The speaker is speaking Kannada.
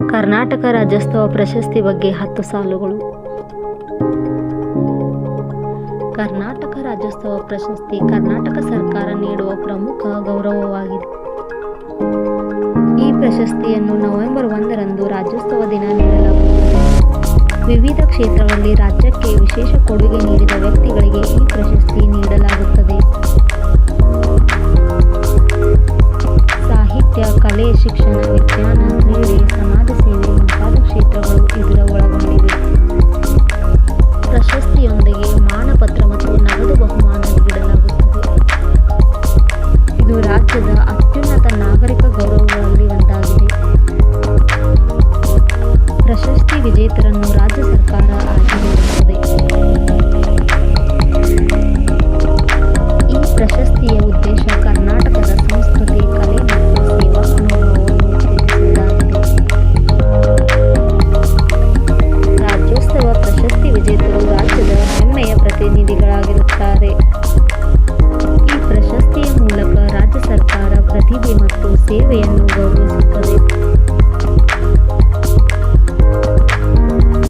ಕರ್ನಾಟಕ ರಾಜ್ಯೋತ್ಸವ ಪ್ರಶಸ್ತಿ ಬಗ್ಗೆ ಹತ್ತು ಸಾಲುಗಳು. ಕರ್ನಾಟಕ ರಾಜ್ಯೋತ್ಸವ ಪ್ರಶಸ್ತಿ ಕರ್ನಾಟಕ ಸರ್ಕಾರ ನೀಡುವ ಪ್ರಮುಖ ಗೌರವವಾಗಿದೆ. ಈ ಪ್ರಶಸ್ತಿಯನ್ನು ನವೆಂಬರ್ ಒಂದರಂದು ರಾಜ್ಯೋತ್ಸವ ದಿನ ನೀಡಲಾಗುತ್ತದೆ. ವಿವಿಧ ಕ್ಷೇತ್ರಗಳಲ್ಲಿ ರಾಜ್ಯಕ್ಕೆ ವಿಶೇಷ ಕೊಡುಗೆ ನೀಡಿದ ವ್ಯಕ್ತಿಗಳಿಗೆ ಈ ಪ್ರಶಸ್ತಿ ನೀಡಲಾಗುತ್ತದೆ. ಸಾಹಿತ್ಯ, ಕಲೆ, ಶಿಕ್ಷಣ ವಿಜ್ಞಾನ ಕ್ರೀಡೆ ಸಮಾಜ ಸೇವೆ ಮುಂತಾದ ಕ್ಷೇತ್ರಗಳು ಇದರ ಒಳಗೊಂಡಿವೆ ಪ್ರಶಸ್ತಿಯೊಂದಿಗೆ ಮಾನಪತ್ರ ಮತ್ತು ನಗದು ಬಹುಮಾನ ನೀಡಲಾಗುತ್ತದೆ. ಇದು ರಾಜ್ಯದ ಅತ್ಯುನ್ನತ ನಾಗರಿಕ ಗೌರವಗಳಲ್ಲಿ ಒಂದಾಗಿದೆ. ಪ್ರಶಸ್ತಿ ವಿಜೇತರನ್ನು ರಾಜ್ಯ ಸರ್ಕಾರ ಪ್ರತಿನಿಧಿಗಳಾಗಿರುತ್ತಾರೆ ಈ ಪ್ರಶಸ್ತಿಯ ಮೂಲಕ ರಾಜ್ಯ ಸರ್ಕಾರ ಪ್ರತಿಭೆ ಮತ್ತು ಸೇವೆಯನ್ನು ಗೌರವಿಸುತ್ತದೆ.